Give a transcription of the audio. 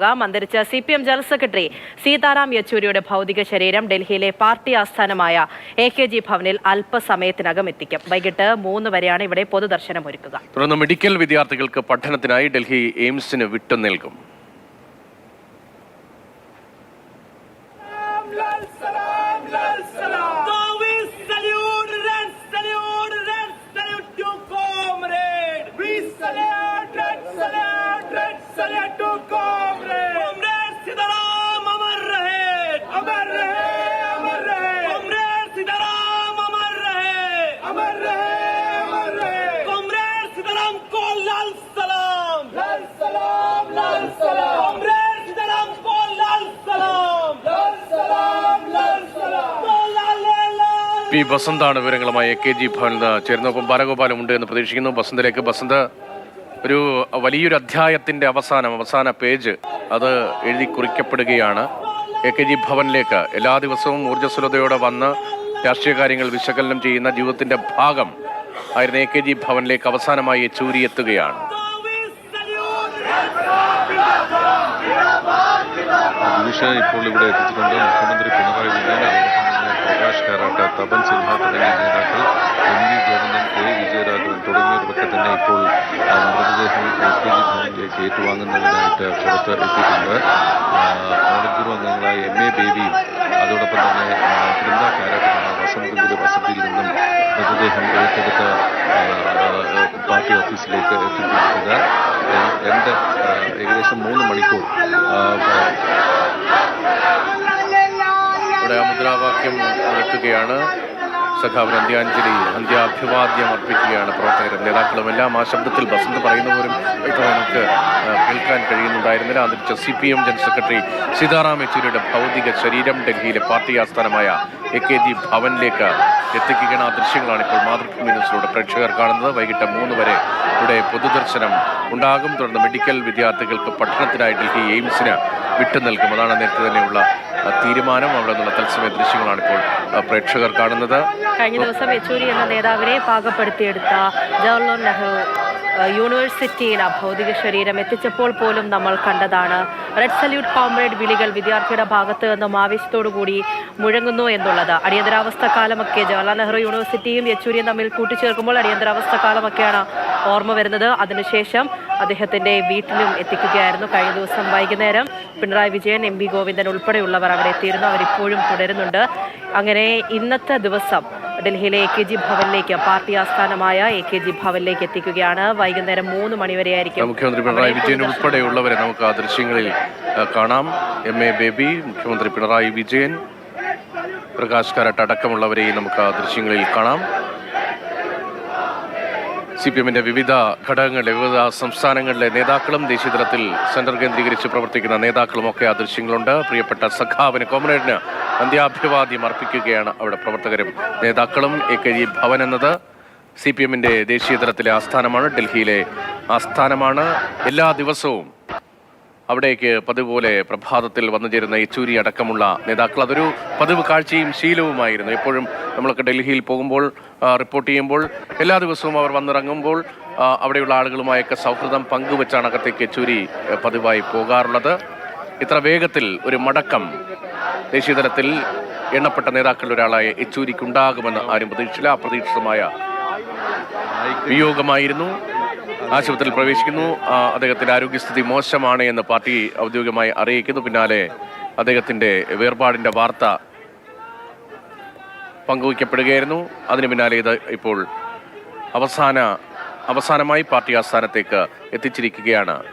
അന്തരിച്ച C P M general secretary Sitaram യെച്ചൂരിയുടെ ഭൗതിക ശരീരം ഡൽഹിയിലെ പാർട്ടി ആസ്ഥാനമായ എ കെ ജി ഭവനിൽ അല്പസമയത്തിനകം എത്തിക്കും. വൈകിട്ട് മൂന്ന് വരെയാണ് ഇവിടെ പൊതുദർശനം ഒരുക്കുക തുടർന്ന് മെഡിക്കൽ വിദ്യാർത്ഥികൾക്ക് പഠനത്തിനായി ഡൽഹി എയിംസിന് വിട്ടുനൽകും So പി ബസന്താണ് വിവരങ്ങളുമായി എ കെ ജി ഭവനിൽ നിന്ന് ചേരുന്നൊപ്പം ബാലഗോപാലം ഉണ്ട് എന്ന് പ്രതീക്ഷിക്കുന്നു. ബസന്തിലേക്ക് ബസന്ത് ഒരു വലിയൊരു അധ്യായത്തിന്റെ അവസാനം അവസാന പേജ് അത് എഴുതി കുറിക്കപ്പെടുകയാണ്. എ കെ ജി ഭവനിലേക്ക് എല്ലാ ദിവസവും ഊർജസ്വലതയോടെ വന്ന് രാഷ്ട്രീയ കാര്യങ്ങൾ വിശകലനം ചെയ്യുന്ന ജീവിതത്തിന്റെ ഭാഗം ആയിരുന്ന എ കെ ജി ഭവനിലേക്ക് അവസാനമായി ചൂരിയെത്തുകയാണ് ഇപ്പോൾ ഇവിടെ എത്തിച്ചിട്ടുണ്ട് മുഖ്യമന്ത്രി പിണറായി വിജയൻ കാരാട്ട് തപൻ സിൻഹ തുടങ്ങിയ നേതാക്കൾ M V Govindan A Vijayaraghavan തുടങ്ങിയവരൊക്കെ തന്നെ ഇപ്പോൾ മൃതദേഹം എൽ പി ജി ഭവനിലേക്ക് ഏറ്റുവാങ്ങുന്നതിനായിട്ട് പുറത്ത് എത്തിയിട്ടുണ്ട്. പോളിറ്റ് അംഗങ്ങളായ എം എ ബേബിയും അതോടൊപ്പം തന്നെ ബൃന്ദ കാരാട്ടുമാണ് വസന്തത്തിന്റെ വസതിയിൽ നിന്നും മൃതദേഹം ഏറ്റെടുത്ത് പാർട്ടി ഓഫീസിലേക്ക് ആ, രണ്ട് ഏകദേശം മൂന്ന് മണിക്കൂർ മുദ്രാവാക്യം മുഴക്കുകയാണ് സഖാവിന് അന്ത്യാഞ്ജലി അന്ത്യാഭിവാദ്യം അർപ്പിക്കുകയാണ് പ്രവർത്തകരും നേതാക്കളും എല്ലാം ആ ശബ്ദത്തിൽ ബസന്ത് പറയുന്ന പോലും ഇപ്പോൾ നമുക്ക് കേൾക്കാൻ കഴിയുന്നുണ്ടായിരുന്നില്ല. അന്തരിച്ച C P M general secretary Sitaram യെച്ചൂരിയുടെ ഭൗതിക ശരീരം ഡൽഹിയിലെ പാർട്ടി ആസ്ഥാനമായ എ കെ ജി ഭവനിലേക്ക് എത്തിക്കുകയാണ്. ആ ദൃശ്യങ്ങളാണ് ഇപ്പോൾ മാതൃഭൂമി ന്യൂസിലൂടെ പ്രേക്ഷകർ കാണുന്നത്. വൈകിട്ട് മൂന്ന് വരെ ഇവിടെ പൊതുദർശനം ഉണ്ടാകും. തുടർന്ന് മെഡിക്കൽ വിദ്യാർത്ഥികൾക്ക് പഠനത്തിനായി ഡൽഹി എയിംസിന് വിട്ടു നൽകും അതാണ് നേരത്തെ തന്നെയുള്ള തീരുമാനം. അവിടെ നിന്നുള്ള തത്സമയ ദൃശ്യങ്ങളാണ് ഇപ്പോൾ പ്രേക്ഷകർ കാണുന്നത്. കഴിഞ്ഞ ദിവസം യെച്ചൂരി എന്ന നേതാവിനെ പാകപ്പെടുത്തിയെടുത്ത ജവഹർലാൽ നെഹ്റു യൂണിവേഴ്സിറ്റിയിൽ ആ ഭൗതിക ശരീരം എത്തിച്ചപ്പോൾ പോലും നമ്മൾ കണ്ടതാണ്. റെഡ് സല്യൂട്ട് കോംറേഡ് വിളികൾ വിദ്യാർത്ഥിയുടെ ഭാഗത്ത് നിന്നും ആവേശത്തോടു കൂടി മുഴങ്ങുന്നു എന്നുള്ളത്. അടിയന്തരാവസ്ഥ കാലമൊക്കെ ജവഹർലാൽ നെഹ്റു യൂണിവേഴ്സിറ്റിയും യെച്ചൂരിയും തമ്മിൽ കൂട്ടിച്ചേർക്കുമ്പോൾ അടിയന്തരാവസ്ഥ കാലമൊക്കെയാണ് ഓർമ്മ വരുന്നത്. അതിനുശേഷം അദ്ദേഹത്തിന്റെ വീട്ടിലും എത്തിക്കുകയായിരുന്നു കഴിഞ്ഞ ദിവസം വൈകുന്നേരം. പിണറായി വിജയൻ എം വി ഗോവിന്ദൻ ഉൾപ്പെടെയുള്ളവർ അവിടെ എത്തിയിരുന്നു. അവരിപ്പോഴും തുടരുന്നുണ്ട്. അങ്ങനെ ഇന്നത്തെ ദിവസം ഡൽഹിയിലെ എ കെ ജി ഭവനിലേക്ക് പാർട്ടി ആസ്ഥാനമായ എ കെ ജി ഭവനിലേക്ക് എത്തിക്കുകയാണ്. വൈകുന്നേരം മൂന്ന് മണിവരെയായിരിക്കും മുഖ്യമന്ത്രി പിണറായി വിജയൻ ഉൾപ്പെടെയുള്ളവരെ നമുക്ക് ആ ദൃശ്യങ്ങളിൽ കാണാം. എം എ ബേബി മുഖ്യമന്ത്രി പിണറായി വിജയൻ പ്രകാശ് കാരട്ട് അടക്കമുള്ളവരെയും നമുക്ക് ആ ദൃശ്യങ്ങളിൽ കാണാം. സി പി എമ്മിന്റെ വിവിധ ഘടകങ്ങളിലെ വിവിധ സംസ്ഥാനങ്ങളിലെ നേതാക്കളും ദേശീയ തലത്തിൽ സെന്റർ കേന്ദ്രീകരിച്ച് പ്രവർത്തിക്കുന്ന നേതാക്കളും ഒക്കെ ആ ദൃശ്യങ്ങളുണ്ട്. പ്രിയപ്പെട്ട സഖാവിന് കോമ്രേഡിന് അന്ത്യാഭിവാദ്യം അർപ്പിക്കുകയാണ് അവിടെ പ്രവർത്തകരും നേതാക്കളും. എ കെ ജി ഭവൻ എന്നത് സി പി എമ്മിന്റെ ദേശീയ തലത്തിലെ ആസ്ഥാനമാണ്. ഡൽഹിയിലെ ആസ്ഥാനമാണ്. എല്ലാ ദിവസവും അവിടേക്ക് പതിവ് പോലെ പ്രഭാതത്തിൽ വന്നു ചേരുന്ന യെച്ചൂരി അടക്കമുള്ള നേതാക്കൾ. അതൊരു പതിവ് കാഴ്ചയും ശീലവുമായിരുന്നു. എപ്പോഴും നമ്മളൊക്കെ ഡൽഹിയിൽ പോകുമ്പോൾ റിപ്പോർട്ട് ചെയ്യുമ്പോൾ എല്ലാ ദിവസവും അവർ വന്നിറങ്ങുമ്പോൾ അവിടെയുള്ള ആളുകളുമായൊക്കെ സൗഹൃദം പങ്കുവെച്ചാണ് അകത്തേക്ക് യെച്ചൂരി പതിവായി പോകാറുള്ളത്. ഇത്ര വേഗത്തിൽ ഒരു മടക്കം ദേശീയതലത്തിൽ എണ്ണപ്പെട്ട നേതാക്കളിൽ ഒരാളായ യെച്ചൂരിക്കുണ്ടാകുമെന്ന് ആരും പ്രതീക്ഷിച്ചില്ല. അപ്രതീക്ഷിതമായ വിയോഗമായിരുന്നു. ആശുപത്രിയിൽ പ്രവേശിക്കുന്നു. അദ്ദേഹത്തിന്റെ ആരോഗ്യസ്ഥിതി മോശമാണ് എന്ന് പാർട്ടി ഔദ്യോഗികമായി അറിയിക്കുന്നു. പിന്നാലെ അദ്ദേഹത്തിന്റെ വേർപാടിന്റെ വാർത്ത പങ്കുവയ്ക്കപ്പെടുകയായിരുന്നു. അതിന് പിന്നാലെ ഇത് ഇപ്പോൾ അവസാന അവസാനമായി പാർട്ടി ആസ്ഥാനത്തേക്ക് എത്തിച്ചിരിക്കുകയാണ്.